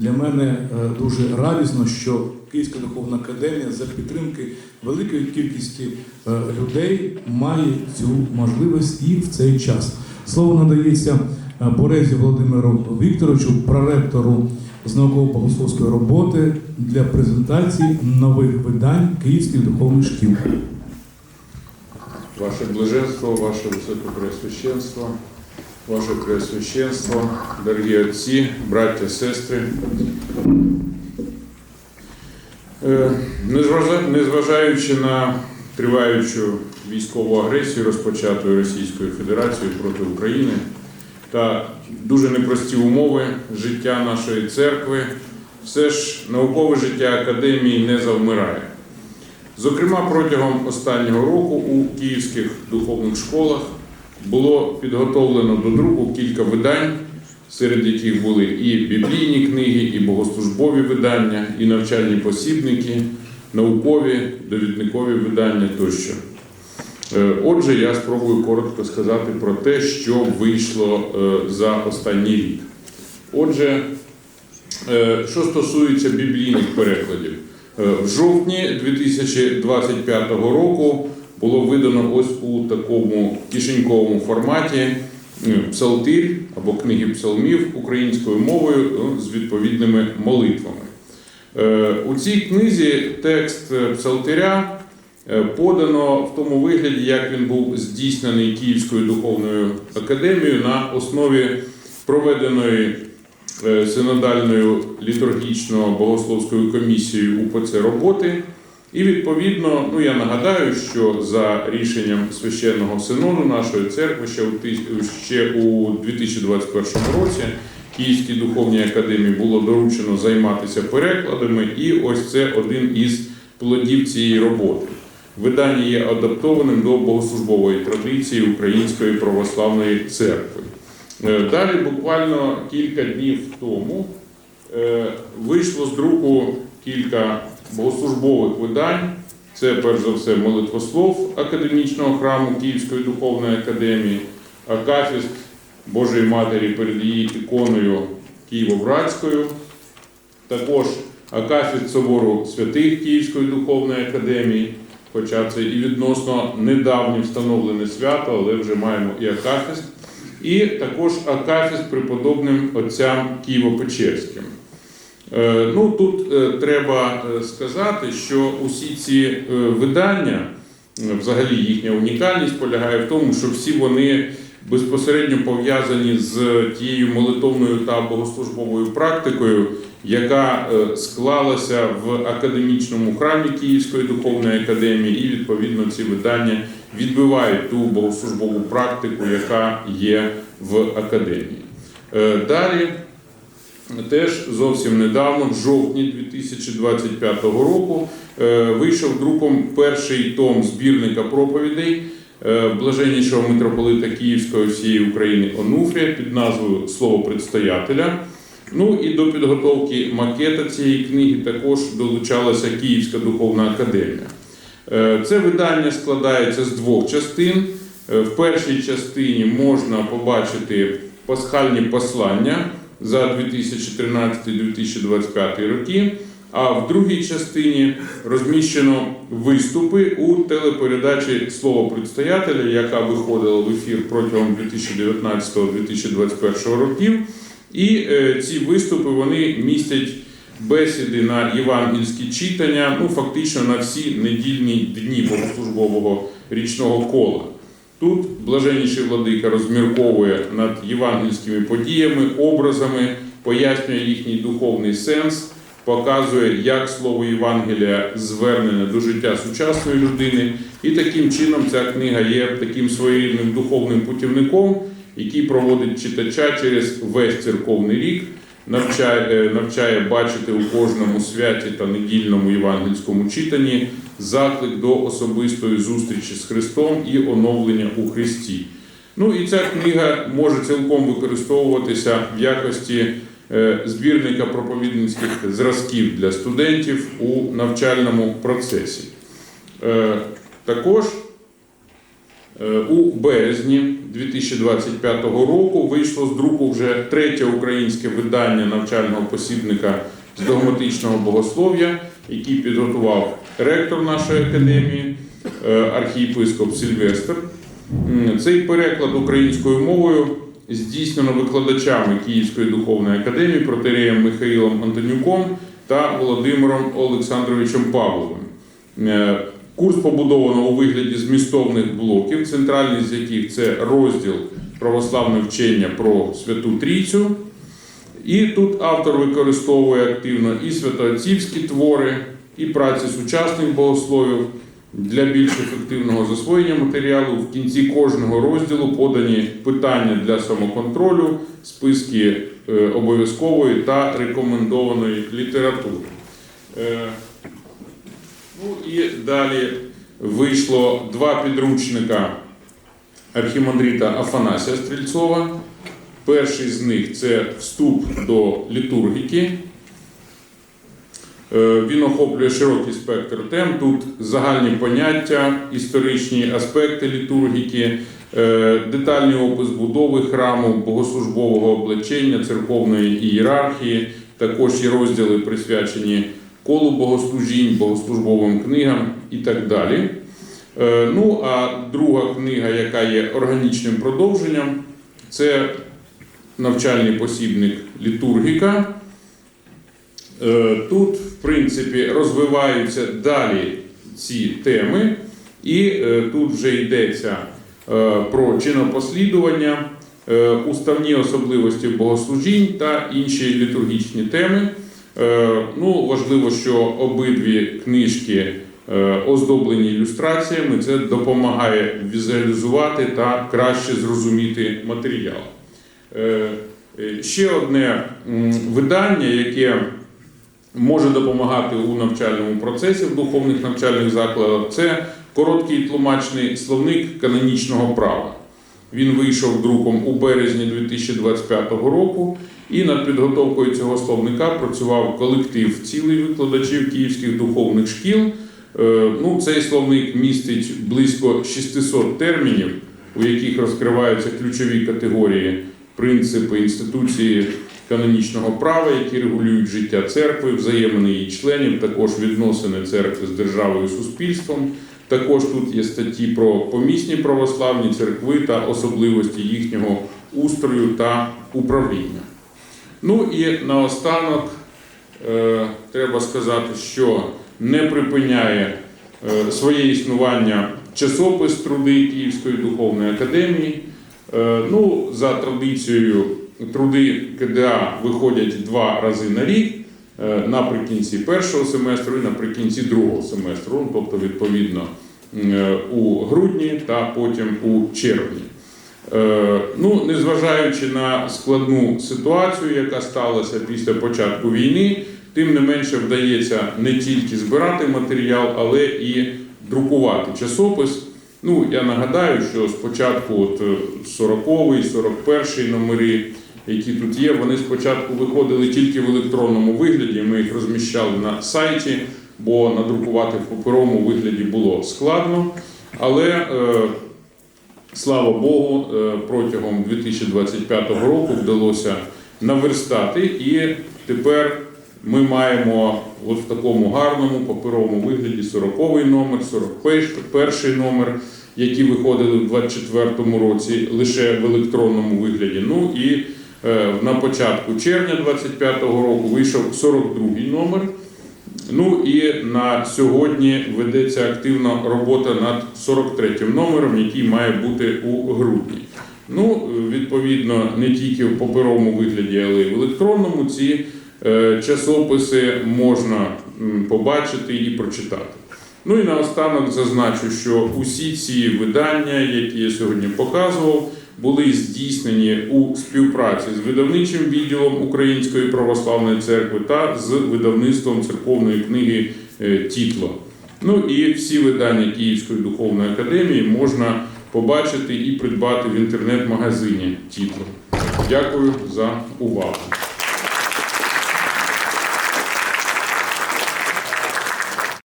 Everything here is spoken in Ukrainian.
Для мене е, дуже радісно, що Київська духовна академія за підтримки великої кількості е, людей має цю можливість і в цей час. Слово надається е, Борезі Володимиру Вікторовичу, проректору з науково-богословської роботи для презентації нових видань Київських духовних шкіл. Ваше блаженство, ваше високопреосвященство, ваше преосвященство, дорогі отці, браття, сестри. Е, Незважаючи на триваючу військову агресію, розпочату Російською Федерацією проти України та дуже непрості умови життя нашої церкви, все ж наукове життя академії не завмирає. Зокрема, протягом останнього року у київських духовних школах було підготовлено до друку кілька видань, серед яких були і біблійні книги, і богослужбові видання, і навчальні посібники, наукові, довідникові видання тощо. Е, Отже, я спробую коротко сказати про те, що вийшло е, за останній рік. Отже, е, що стосується біблійних перекладів, В жовтні 2025 року було видано ось у такому кишеньковому форматі е, псалтир або книги псалмів українською мовою е, з відповідними молитвами. Е, У цій книзі текст псалтиря подано в тому вигляді, як він був здійснений Київською духовною академією на основі проведеної синодальною літургічно-богословською комісією УПЦ роботи. І відповідно, ну я нагадаю, що за рішенням священного синоду нашої церкви ще у ще у 2021 році Київській духовній академії було доручено займатися перекладами, і ось це один із плодів цієї роботи. Видання є адаптованим до богослужбової традиції Української православної церкви. Е, Далі, буквально кілька днів тому, е, вийшло з друку кілька богослужбових видань. Це перш за все молитвослов академічного храму Київської духовної академії, Акафіст Божої Матері перед її іконою Києво-Братською, також Акафіст собору святих Київської духовної академії, хоча це і відносно недавнє встановлене свято, але вже маємо і Акафіст, і також Акафіст преподобним отцям Києво-Печерським. Е, Ну, тут е, треба е, сказати, що усі ці видання, взагалі їхня унікальність полягає в тому, що всі вони безпосередньо пов'язані з тією молитовною та богослужбовою практикою, яка склалася в академічному храмі Київської духовної академії, і відповідно ці видання відбивають ту богослужбову практику, яка є в академії. Далі. Теж зовсім недавно, в жовтні 2025 року, е, вийшов друком перший том збірника проповідей е, блаженнішого митрополита Київської всієї України Онуфрія під назвою Слово предстоятеля. Ну і до підготовки макета цієї книги також долучалася Київська духовна академія. Е, Це видання складається з двох частин. В першій частині можна побачити пасхальні послання за 2013-2025 роки. А в другій частині розміщено виступи у телепередачі Слово предстоятеля, яка виходила в ефір протягом 2019-2021 років. І е, ці виступи вони містять бесіди на євангельські читання, ну фактично на всі недільні дні богослужбового річного кола. Тут блаженніший владика розмірковує над євангельськими подіями, образами, пояснює їхній духовний сенс, показує, як слово Євангелія звернене до життя сучасної людини. І таким чином ця книга є таким своєрідним духовним путівником, який проводить читача через весь церковний рік, навчає, е, навчає бачити у кожному святі та недільному євангельському читанні заклик до особистої зустрічі з Христом і оновлення у Христі. Ну і ця книга може цілком використовуватися в якості е, збірника проповідницьких зразків для студентів у навчальному процесі. Е, Також У березні 2025 року вийшло з друку вже третє українське видання навчального посібника з догматичного богослов'я, який підготував ректор нашої академії, е, архієпископ Сильвестр. Цей переклад українською мовою здійснено викладачами Київської духовної академії протереєм Михаїлом Антонюком та Володимиром Олександровичем Павловим. Е, Курс побудовано у вигляді змістовних блоків, центральний з яких це розділ православне вчення про Святу Трійцю. І тут автор використовує активно і святоотцівські твори, і праці сучасних богословів для більш ефективного засвоєння матеріалу. В кінці кожного розділу подані питання для самоконтролю, списки е, обов'язкової та рекомендованої літератури. Ну і далі вийшло два підручника архімандріта Афанасія Стрільцова. Перший з них це вступ до літургіки. Е, Він охоплює широкий спектр тем. Тут загальні поняття, історичні аспекти літургіки, е, детальний опис будови храму, богослужбового облачення, церковної ієрархії. Також є розділи присвячені колу богослужінь, богослужбовим книгам і так далі. Е, Ну, а друга книга, яка є органічним продовженням, це навчальний посібник літургіка. Е, Тут, в принципі, розвиваються далі ці теми, і е, тут вже йдеться про чинопослідування, уставні особливості богослужінь та інші літургічні теми. Е, Ну, важливо, що обидві книжки е, оздоблені ілюстраціями. Це допомагає візуалізувати та краще зрозуміти матеріал. Е, Ще одне видання, яке може допомагати у навчальному процесі в духовних навчальних закладах, це короткий тлумачний словник канонічного права. Він вийшов друком у березні 2025 року, і над підготовкою цього словника працював колектив цілий викладачів київських духовних шкіл. Е, Ну, цей словник містить близько 600 термінів, у яких розкриваються ключові категорії, принципи інституції канонічного права, які регулюють життя церкви, взаємини її членів, також відносини церкви з державою і суспільством. Також тут є статті про помісні православні церкви та особливості їхнього устрою та управління. Ну і наостанок е, треба сказати, що не припиняє е, своє існування часопис труди Київської духовної академії. Е, ну, за традицією, труди КДА виходять два рази на рік. е, Наприкінці першого семестру і наприкінці другого семестру, ну, тобто відповідно е, у грудні та потім у червні. Е, Ну, незважаючи на складну ситуацію, яка сталася після початку війни, тим не менше вдається не тільки збирати матеріал, але і друкувати часопис. Ну, я нагадаю, що спочатку от 40-й, 41-й номери, які тут є, вони спочатку виходили тільки в електронному вигляді. Ми їх розміщали на сайті, бо надрукувати в паперовому вигляді було складно. Але е, слава Богу, е, протягом 2025 року вдалося наверстати, і тепер ми маємо от в такому гарному паперовому вигляді 40-й номер, 41-й номер, які виходили в 2024 році лише в електронному вигляді. Ну і е, на початку червня 2025 року вийшов 42-й номер. Ну і на сьогодні ведеться активна робота над 43-м номером, який має бути у грудні. Ну, відповідно, не тільки в паперовому вигляді, але й в електронному ці е, часописи можна побачити і прочитати. Ну і наостанок зазначу, що усі ці видання, які я сьогодні показував, були здійснені у співпраці з видавничим відділом Української православної церкви та з видавництвом церковної книги е, Тітло. Ну і всі видання Київської духовної академії можна побачити і придбати в інтернет-магазині Тітло. Дякую за увагу.